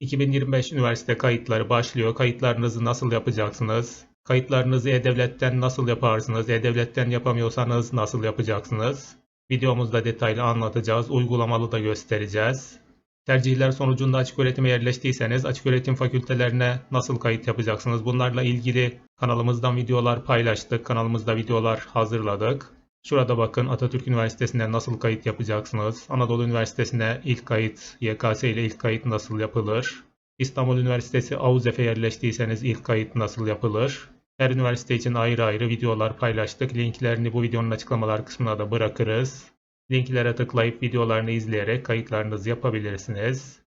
2025 üniversite kayıtları başlıyor. Kayıtlarınızı nasıl yapacaksınız? Kayıtlarınızı E-Devlet'ten nasıl yaparsınız? E-Devlet'ten yapamıyorsanız nasıl yapacaksınız? Videomuzda detaylı anlatacağız. Uygulamalı da göstereceğiz. Tercihler sonucunda açık öğretime yerleştiyseniz açık öğretim fakültelerine nasıl kayıt yapacaksınız? Bunlarla ilgili kanalımızdan videolar paylaştık. Kanalımızda videolar hazırladık. Şurada bakın Atatürk Üniversitesi'ne nasıl kayıt yapacaksınız? Anadolu Üniversitesi'ne ilk kayıt, YKS ile ilk kayıt nasıl yapılır? İstanbul Üniversitesi AUZEF'e yerleştiyseniz ilk kayıt nasıl yapılır? Her üniversite için ayrı ayrı videolar paylaştık. Linklerini bu videonun açıklamalar kısmına da bırakırız. Linklere tıklayıp videolarını izleyerek kayıtlarınızı yapabilirsiniz.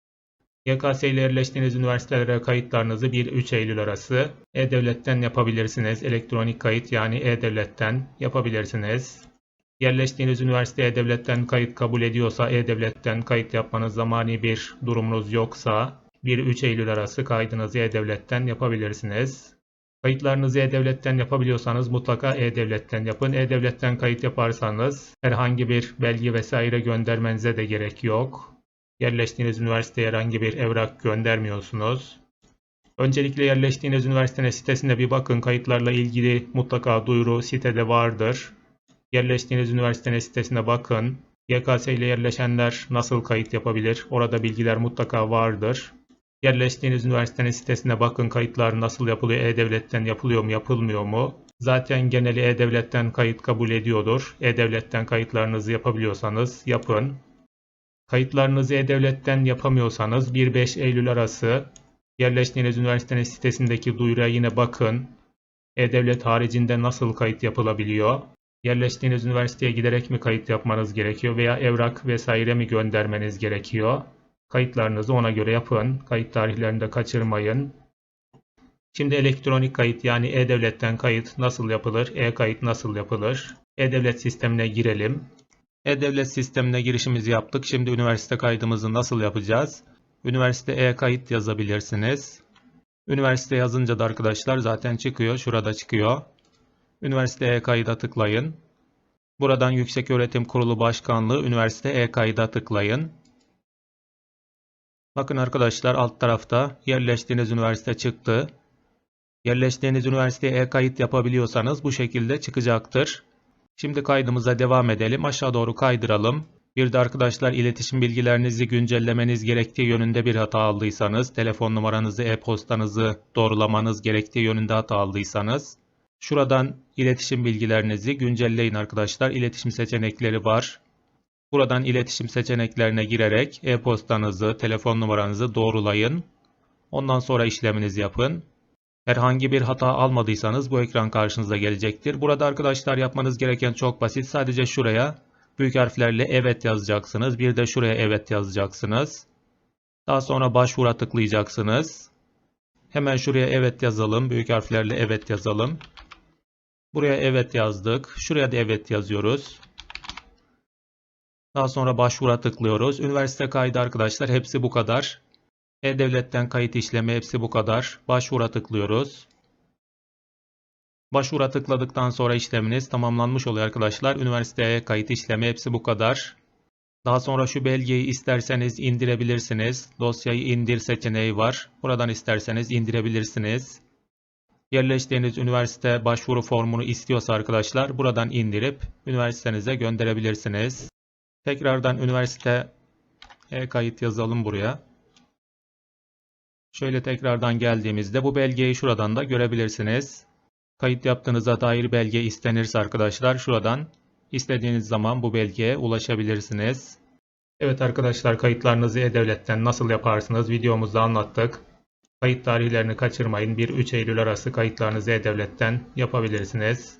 YKS ile yerleştiğiniz üniversitelere kayıtlarınızı 1-3 Eylül arası E-Devlet'ten yapabilirsiniz. Elektronik kayıt yani E-Devlet'ten yapabilirsiniz. Yerleştiğiniz üniversite E-Devlet'ten kayıt kabul ediyorsa E-Devlet'ten kayıt yapmanız zamani bir durumunuz yoksa 1-3 Eylül arası kaydınızı E-Devlet'ten yapabilirsiniz. Kayıtlarınızı E-Devlet'ten yapabiliyorsanız mutlaka E-Devlet'ten yapın. E-Devlet'ten kayıt yaparsanız herhangi bir belge vesaire göndermenize de gerek yok. Yerleştiğiniz üniversiteye herhangi bir evrak göndermiyorsunuz. Öncelikle yerleştiğiniz üniversitenin sitesine bir bakın. Kayıtlarla ilgili mutlaka duyuru sitede vardır. Yerleştiğiniz üniversitenin sitesine bakın. YKS ile yerleşenler nasıl kayıt yapabilir? Orada bilgiler mutlaka vardır. Yerleştiğiniz üniversitenin sitesine bakın kayıtlar nasıl yapılıyor, E-Devlet'ten yapılıyor mu, yapılmıyor mu? Zaten geneli E-Devlet'ten kayıt kabul ediyordur. E-Devlet'ten kayıtlarınızı yapabiliyorsanız yapın. Kayıtlarınızı E-Devlet'ten yapamıyorsanız 1-5 Eylül arası yerleştiğiniz üniversitenin sitesindeki duyuruya yine bakın. E-Devlet haricinde nasıl kayıt yapılabiliyor? Yerleştiğiniz üniversiteye giderek mi kayıt yapmanız gerekiyor veya evrak vesaire mi göndermeniz gerekiyor? Kayıtlarınızı ona göre yapın. Kayıt tarihlerini de kaçırmayın. Şimdi elektronik kayıt yani E-Devlet'ten kayıt nasıl yapılır? E-kayıt nasıl yapılır? E-Devlet sistemine girelim. E-Devlet sistemine girişimizi yaptık. Şimdi üniversite kaydımızı nasıl yapacağız? Üniversite e-kayıt yazabilirsiniz. Üniversite yazınca da arkadaşlar zaten çıkıyor. Şurada çıkıyor. Üniversite e-kayıda tıklayın. Buradan Yükseköğretim Kurulu Başkanlığı Üniversite e-kayıda tıklayın. Bakın arkadaşlar alt tarafta yerleştiğiniz üniversite çıktı. Yerleştiğiniz üniversiteye e-kayıt yapabiliyorsanız bu şekilde çıkacaktır. Şimdi kaydımıza devam edelim. Aşağı doğru kaydıralım. Bir de arkadaşlar iletişim bilgilerinizi güncellemeniz gerektiği yönünde bir hata aldıysanız, telefon numaranızı, e-postanızı doğrulamanız gerektiği yönünde hata aldıysanız, şuradan iletişim bilgilerinizi güncelleyin arkadaşlar. İletişim seçenekleri var. Buradan iletişim seçeneklerine girerek e-postanızı, telefon numaranızı doğrulayın. Ondan sonra işleminizi yapın. Herhangi bir hata almadıysanız bu ekran karşınıza gelecektir. Burada arkadaşlar yapmanız gereken çok basit. Sadece şuraya büyük harflerle evet yazacaksınız. Bir de şuraya evet yazacaksınız. Daha sonra başvura tıklayacaksınız. Hemen şuraya evet yazalım. Büyük harflerle evet yazalım. Buraya evet yazdık. Şuraya da evet yazıyoruz. Daha sonra başvura tıklıyoruz. Üniversite kaydı arkadaşlar hepsi bu kadar. E-Devlet'ten kayıt işlemi hepsi bu kadar. Başvura tıklıyoruz. Başvura tıkladıktan sonra işleminiz tamamlanmış oluyor arkadaşlar. Üniversiteye kayıt işlemi hepsi bu kadar. Daha sonra şu belgeyi isterseniz indirebilirsiniz. Dosyayı indir seçeneği var. Buradan isterseniz indirebilirsiniz. Yerleştiğiniz üniversite başvuru formunu istiyorsa arkadaşlar buradan indirip üniversitenize gönderebilirsiniz. Tekrardan üniversite e-kayıt yazalım buraya. Şöyle tekrardan geldiğimizde bu belgeyi şuradan da görebilirsiniz. Kayıt yaptığınıza dair belge istenirse arkadaşlar şuradan istediğiniz zaman bu belgeye ulaşabilirsiniz. Evet arkadaşlar kayıtlarınızı E-Devlet'ten nasıl yaparsınız videomuzda anlattık. Kayıt tarihlerini kaçırmayın. 1-3 Eylül arası kayıtlarınızı E-Devlet'ten yapabilirsiniz.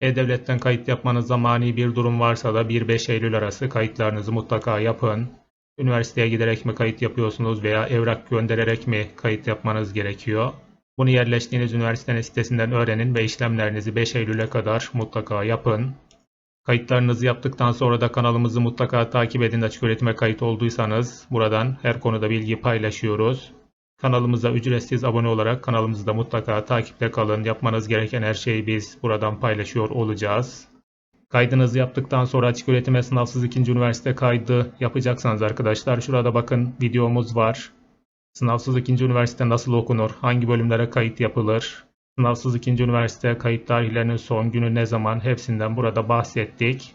E-Devlet'ten kayıt yapmanız zamani bir durum varsa da 1-5 Eylül arası kayıtlarınızı mutlaka yapın. Üniversiteye giderek mi kayıt yapıyorsunuz veya evrak göndererek mi kayıt yapmanız gerekiyor? Bunu yerleştiğiniz üniversitenin sitesinden öğrenin ve işlemlerinizi 5 Eylül'e kadar mutlaka yapın. Kayıtlarınızı yaptıktan sonra da kanalımızı mutlaka takip edin. Açık öğretime kayıt olduysanız buradan her konuda bilgi paylaşıyoruz. Kanalımıza ücretsiz abone olarak kanalımızda mutlaka takipte kalın. Yapmanız gereken her şeyi biz buradan paylaşıyor olacağız. Kaydınızı yaptıktan sonra açık öğretime sınavsız ikinci üniversite kaydı yapacaksanız arkadaşlar şurada bakın videomuz var. Sınavsız ikinci üniversite nasıl okunur? Hangi bölümlere kayıt yapılır? Sınavsız ikinci üniversite kayıt tarihlerinin son günü ne zaman? Hepsinden burada bahsettik.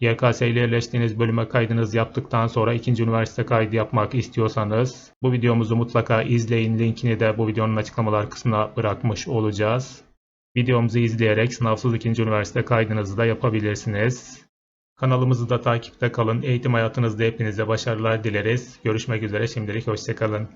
YKS ile yerleştiğiniz bölüme kaydınızı yaptıktan sonra ikinci üniversite kaydı yapmak istiyorsanız bu videomuzu mutlaka izleyin. Linkini de bu videonun açıklamalar kısmına bırakmış olacağız. Videomuzu izleyerek sınavsız ikinci üniversite kaydınızı da yapabilirsiniz. Kanalımızı da takipte kalın. Eğitim hayatınızda hepinize başarılar dileriz. Görüşmek üzere şimdilik hoşçakalın.